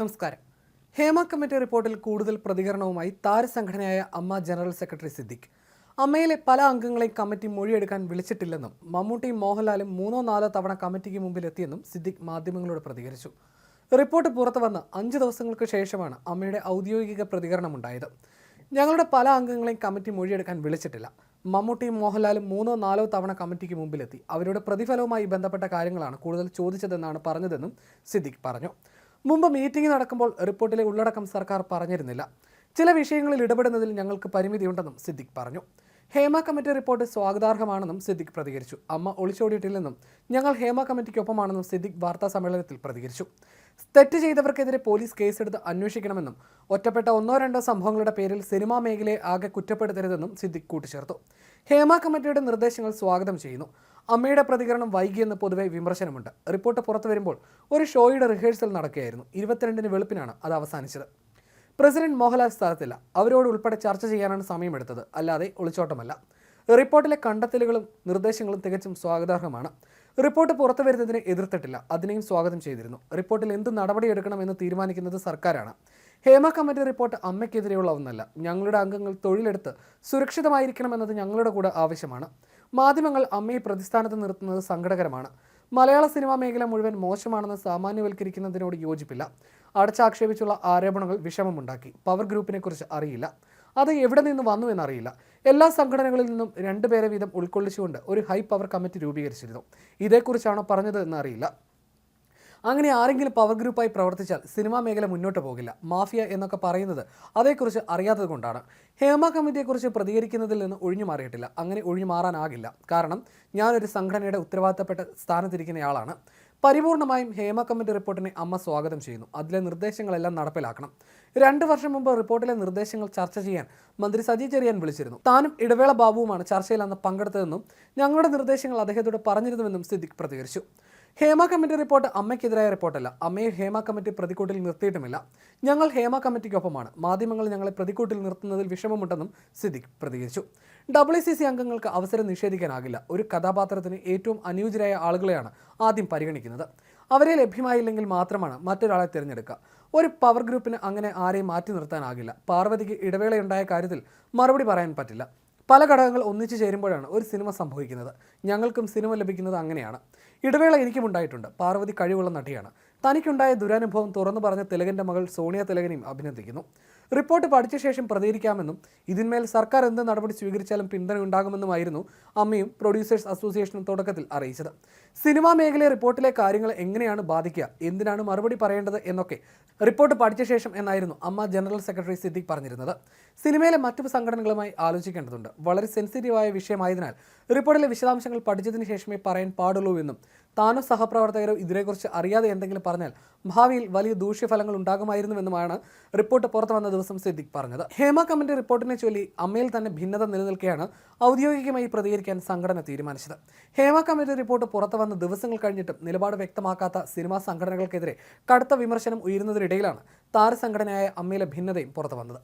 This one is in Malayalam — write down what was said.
നമസ്കാരം. ഹേമ കമ്മിറ്റി റിപ്പോർട്ടിൽ കൂടുതൽ പ്രതികരണവുമായി താരസംഘടനയായ അമ്മ ജനറൽ സെക്രട്ടറി സിദ്ദിഖ്. അമ്മയിലെ പല അംഗങ്ങളെയും കമ്മിറ്റി മൊഴിയെടുക്കാൻ വിളിച്ചിട്ടില്ലെന്നും മമ്മൂട്ടിയും മോഹൻലാലും മൂന്നോ നാലോ തവണ കമ്മിറ്റിക്ക് മുമ്പിൽ എത്തിയെന്നും സിദ്ദിഖ് മാധ്യമങ്ങളോട് പ്രതികരിച്ചു. റിപ്പോർട്ട് പുറത്തു വന്ന് അഞ്ച് ദിവസങ്ങൾക്ക് ശേഷമാണ് അമ്മയുടെ ഔദ്യോഗിക പ്രതികരണമുണ്ടായത്. ഞങ്ങളുടെ പല അംഗങ്ങളെയും കമ്മിറ്റി മൊഴിയെടുക്കാൻ വിളിച്ചിട്ടില്ല. മമ്മൂട്ടിയും മോഹൻലാലും മൂന്നോ നാലോ തവണ കമ്മിറ്റിക്ക് മുമ്പിലെത്തി. അവരുടെ പ്രതിഫലവുമായി ബന്ധപ്പെട്ട കാര്യങ്ങളാണ് കൂടുതൽ ചോദിച്ചതെന്നാണ് പറഞ്ഞതെന്നും സിദ്ദിഖ് പറഞ്ഞു. മുമ്പ് മീറ്റിംഗ് നടക്കുമ്പോൾ റിപ്പോർട്ടിലെ ഉള്ളടക്കം സർക്കാർ പറഞ്ഞിരുന്നില്ല. ചില വിഷയങ്ങളിൽ ഇടപെടുന്നതിൽ ഞങ്ങൾക്ക് പരിമിതിയുണ്ടെന്നും സിദ്ദിഖ് പറഞ്ഞു. ഹേമ കമ്മിറ്റി റിപ്പോർട്ട് സ്വാഗതാർഹമാണെന്നും സിദ്ദിഖ് പ്രതികരിച്ചു. അമ്മ ഒളിച്ചോടിയിട്ടില്ലെന്നും ഞങ്ങൾ ഹേമ കമ്മിറ്റിക്കൊപ്പമാണെന്നും സിദ്ദിഖ് വാർത്താ സമ്മേളനത്തിൽ പ്രതികരിച്ചു. തെറ്റ് ചെയ്തവർക്കെതിരെ പോലീസ് കേസെടുത്ത് അന്വേഷിക്കണമെന്നും ഒറ്റപ്പെട്ട ഒന്നോ രണ്ടോ സംഭവങ്ങളുടെ പേരിൽ സിനിമാ മേഖലയെ ആകെ കുറ്റപ്പെടുത്തരുതെന്നും സിദ്ദിഖ് കൂട്ടിച്ചേർത്തു. ഹേമ കമ്മിറ്റിയുടെ നിർദ്ദേശങ്ങൾ സ്വാഗതം ചെയ്യുന്നു. അമ്മയുടെ പ്രതികരണം വൈകിയെന്ന് പൊതുവെ വിമർശനമുണ്ട്. റിപ്പോർട്ട് പുറത്തു വരുമ്പോൾ ഒരു ഷോയുടെ റിഹേഴ്സൽ നടക്കുകയായിരുന്നു. ഇരുപത്തിരണ്ടിന് വെളുപ്പിനാണ് അത് അവസാനിച്ചത്. പ്രസിഡന്റ് മോഹൻലാൽ സ്ഥലത്തില്ല അവരോട് ഉൾപ്പെടെ ചർച്ച ചെയ്യാനാണ് സമയമെടുത്തത്. അല്ലാതെ ഒളിച്ചോട്ടമല്ല. റിപ്പോർട്ടിലെ കണ്ടെത്തലുകളും നിർദ്ദേശങ്ങളും തികച്ചും സ്വാഗതാർഹമാണ്. റിപ്പോർട്ട് പുറത്തു വരുന്നതിനെ എതിർത്തിട്ടില്ല. അതിനെയും സ്വാഗതം ചെയ്തിരുന്നു. റിപ്പോർട്ടിൽ എന്ത് നടപടിയെടുക്കണമെന്ന് തീരുമാനിക്കുന്നത് സർക്കാരാണ്. ഹേമ കമ്മിറ്റി റിപ്പോർട്ട് അമ്മയ്ക്കെതിരെയുള്ള ഒന്നല്ല. ഞങ്ങളുടെ അംഗങ്ങൾ തൊഴിലെടുത്ത് സുരക്ഷിതമായിരിക്കണമെന്നത് ഞങ്ങളുടെ കൂടെ ആവശ്യമാണ്. മാധ്യമങ്ങൾ അമ്മയെ പ്രതിസ്ഥാനത്ത് നിർത്തുന്നത് സങ്കടകരമാണ്. മലയാള സിനിമാ മേഖല മുഴുവൻ മോശമാണെന്ന് സാമാന്യവൽക്കരിക്കുന്നതിനോട് യോജിപ്പില്ല. അടച്ചാക്ഷേപിച്ചുള്ള ആരോപണങ്ങൾ വിഷമമുണ്ടാക്കി. പവർ ഗ്രൂപ്പിനെക്കുറിച്ച് അറിയില്ല. അത് എവിടെ നിന്ന് വന്നു എന്നറിയില്ല. എല്ലാ സംഘടനകളിൽ നിന്നും രണ്ടുപേരെ വീതം ഉൾക്കൊള്ളിച്ചുകൊണ്ട് ഒരു ഹൈ പവർ കമ്മിറ്റി രൂപീകരിച്ചിരുന്നു. ഇതേക്കുറിച്ചാണോ പറഞ്ഞത് എന്നറിയില്ല. അങ്ങനെ ആരെങ്കിലും പവർ ഗ്രൂപ്പായി പ്രവർത്തിച്ചാൽ സിനിമാ മേഖല മുന്നോട്ട് പോകില്ല. മാഫിയ എന്നൊക്കെ പറയുന്നത് അതേക്കുറിച്ച് അറിയാത്തത് കൊണ്ടാണ്. ഹേമ കമ്മിറ്റിയെക്കുറിച്ച് പ്രതികരിക്കുന്നതിൽ നിന്ന് ഒഴിഞ്ഞു മാറിയിട്ടില്ല. അങ്ങനെ ഒഴിഞ്ഞു മാറാനാകില്ല. കാരണം ഞാനൊരു സംഘടനയുടെ ഉത്തരവാദിത്തപ്പെട്ട സ്ഥാനത്തിരിക്കുന്നയാളാണ്. പരിപൂർണമായും ഹേമ കമ്മിറ്റി റിപ്പോർട്ടിനെ അമ്മ സ്വാഗതം ചെയ്യുന്നു. അതിലെ നിർദ്ദേശങ്ങളെല്ലാം നടപ്പിലാക്കണം. രണ്ട് വർഷം മുമ്പ് റിപ്പോർട്ടിലെ നിർദ്ദേശങ്ങൾ ചർച്ച ചെയ്യാൻ മന്ത്രി സജി ചെറിയാൻ വിളിച്ചിരുന്നു. താനും ഇടവേള ബാബുവുമാണ് ചർച്ചയിൽ അന്ന് പങ്കെടുത്തതെന്നും ഞങ്ങളുടെ നിർദ്ദേശങ്ങൾ അദ്ദേഹത്തോട് പറഞ്ഞിരുന്നുവെന്നും സിദ്ദിഖ് പ്രതികരിച്ചു. ഹേമ കമ്മിറ്റി റിപ്പോർട്ട് അമ്മയ്ക്കെതിരായ റിപ്പോർട്ടല്ല. അമ്മയെ ഹേമ കമ്മിറ്റി പ്രതിക്കൂട്ടിൽ നിർത്തിയിട്ടുമില്ല. ഞങ്ങൾ ഹേമ കമ്മിറ്റിക്കൊപ്പമാണ്. മാധ്യമങ്ങൾ ഞങ്ങളെ പ്രതിക്കൂട്ടിൽ നിർത്തുന്നതിൽ വിഷമമുണ്ടെന്നും സിദ്ദിഖ് പ്രതികരിച്ചു. ഡബ്ല്യു സി സി അംഗങ്ങൾക്ക് അവസരം നിഷേധിക്കാനാകില്ല. ഒരു കഥാപാത്രത്തിന് ഏറ്റവും അനുയോജ്യരായ ആളുകളെയാണ് ആദ്യം പരിഗണിക്കുന്നത്. അവരെ ലഭ്യമായില്ലെങ്കിൽ മാത്രമാണ് മറ്റൊരാളെ തിരഞ്ഞെടുക്കുക. ഒരു പവർ ഗ്രൂപ്പിന് അങ്ങനെ ആരെയും മാറ്റി നിർത്താനാകില്ല. പാർവതിക്ക് ഇടവേളയുണ്ടായ കാര്യത്തിൽ മറുപടി പറയാൻ പറ്റില്ല. പല ഘടകങ്ങൾ ഒന്നിച്ചു ചേരുമ്പോഴാണ് ഒരു സിനിമ സംഭവിക്കുന്നത്. ഞങ്ങൾക്കും സിനിമ ലഭിക്കുന്നത് അങ്ങനെയാണ്. ഇടവേള എനിക്കും ഉണ്ടായിട്ടുണ്ട്. പാർവതി കഴിവുള്ള നടിയാണ്. തനിക്കുണ്ടായ ദുരനുഭവം തുറന്നു പറഞ്ഞ തിലകന്റെ മകൾ സോണിയ തിലകനെയും അഭിനന്ദിക്കുന്നു. റിപ്പോർട്ട് പഠിച്ച ശേഷം പ്രതികരിക്കാമെന്നും ഇതിന്മേൽ സർക്കാർ എന്ത് നടപടി സ്വീകരിച്ചാലും പിന്തുണ ഉണ്ടാകുമെന്നുമായിരുന്നു അമ്മയും പ്രൊഡ്യൂസേഴ്സ് അസോസിയേഷനും തുടക്കത്തിൽ അറിയിച്ചത്. സിനിമാ മേഖലയെ റിപ്പോർട്ടിലെ കാര്യങ്ങൾ എങ്ങനെയാണ് ബാധിക്കുക എന്തിനാണ് മറുപടി പറയേണ്ടത് എന്നൊക്കെ റിപ്പോർട്ട് പഠിച്ച ശേഷം എന്നായിരുന്നു അമ്മ ജനറൽ സെക്രട്ടറി സിദ്ദിഖ് പറഞ്ഞിരുന്നത്. സിനിമയിലെ മറ്റു സംഘടനകളുമായി ആലോചിക്കേണ്ടതുണ്ട്. വളരെ സെൻസിറ്റീവായ വിഷയമായതിനാൽ റിപ്പോർട്ടിലെ വിശദാംശങ്ങൾ പഠിച്ചതിന് ശേഷമേ പറയാൻ പാടുള്ളൂ എന്നും താനോ സഹപ്രവർത്തകരോ ഇതിനെക്കുറിച്ച് അറിയാതെ എന്തെങ്കിലും പറഞ്ഞാൽ ഭാവിയിൽ വലിയ ദൂഷ്യഫലങ്ങൾ ഉണ്ടാകുമായിരുന്നുവെന്നുമാണ് റിപ്പോർട്ട് പുറത്തു വന്ന ദിവസം സിദ്ദിഖ് പറഞ്ഞത്. ഹേമ കമ്മിറ്റി റിപ്പോർട്ടിനെ ചൊല്ലി അമ്മയിൽ തന്നെ ഭിന്നത നിലനിൽക്കെയാണ് ഔദ്യോഗികമായി പ്രതികരിക്കാൻ സംഘടന തീരുമാനിച്ചത്. ഹേമ കമ്മിറ്റി റിപ്പോർട്ട് പുറത്തു വന്ന ദിവസങ്ങൾ കഴിഞ്ഞിട്ടും നിലപാട് വ്യക്തമാക്കാത്ത സിനിമാ സംഘടനകൾക്കെതിരെ കടുത്ത വിമർശനം ഉയരുന്നതിനിടയിലാണ് താരസംഘടനയായ അമ്മയിലെ ഭിന്നതയും പുറത്തു വന്നത്.